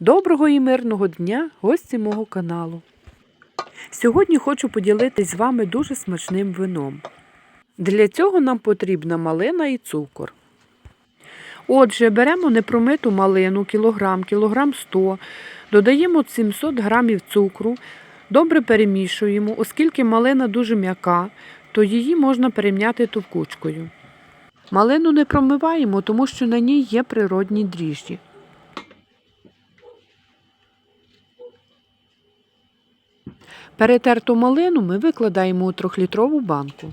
Доброго і мирного дня, гості мого каналу. Сьогодні хочу поділитись з вами дуже смачним вином. Для цього нам потрібна малина і цукор. Отже, беремо непромиту малину кілограм, кілограм 100, додаємо 700 грамів цукру, добре перемішуємо, оскільки малина дуже м'яка, то її можна перем'яти товкучкою. Малину не промиваємо, тому що на ній є природні дріжджі. Перетерту малину ми викладаємо у трьохлітрову банку.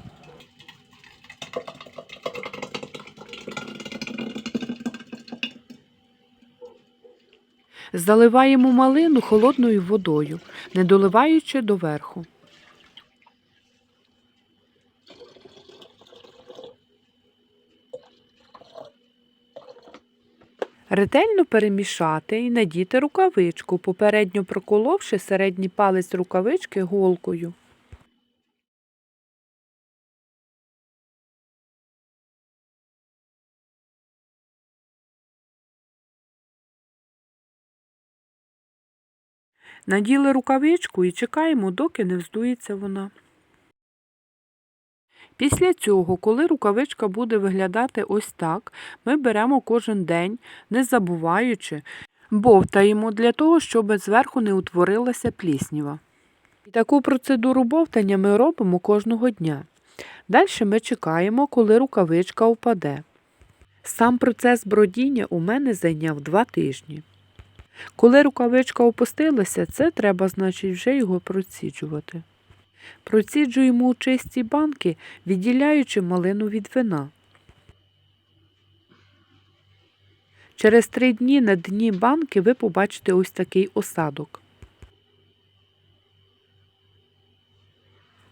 Заливаємо малину холодною водою, не доливаючи доверху. Ретельно перемішати і надіти рукавичку, попередньо проколовши середній палець рукавички голкою. Наділи рукавичку і чекаємо, доки не вздується вона. Після цього, коли рукавичка буде виглядати ось так, ми беремо кожен день, не забуваючи, бовтаємо для того, щоб зверху не утворилася плісніва. І таку процедуру бовтання ми робимо кожного дня. Далі ми чекаємо, коли рукавичка впаде. Сам процес бродіння у мене зайняв два тижні. Коли рукавичка опустилася, це треба, значить, вже його проціджувати. Проціджуємо у чисті банки, відділяючи малину від вина. Через три дні на дні банки ви побачите ось такий осадок.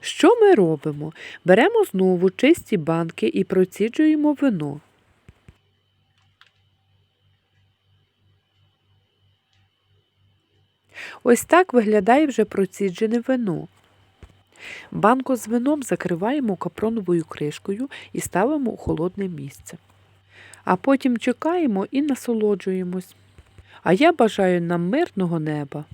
Що ми робимо? Беремо знову чисті банки і проціджуємо вино. Ось так виглядає вже проціджене вино. Банку з вином закриваємо капроновою кришкою і ставимо у холодне місце. А потім чекаємо і насолоджуємось. А я бажаю нам мирного неба.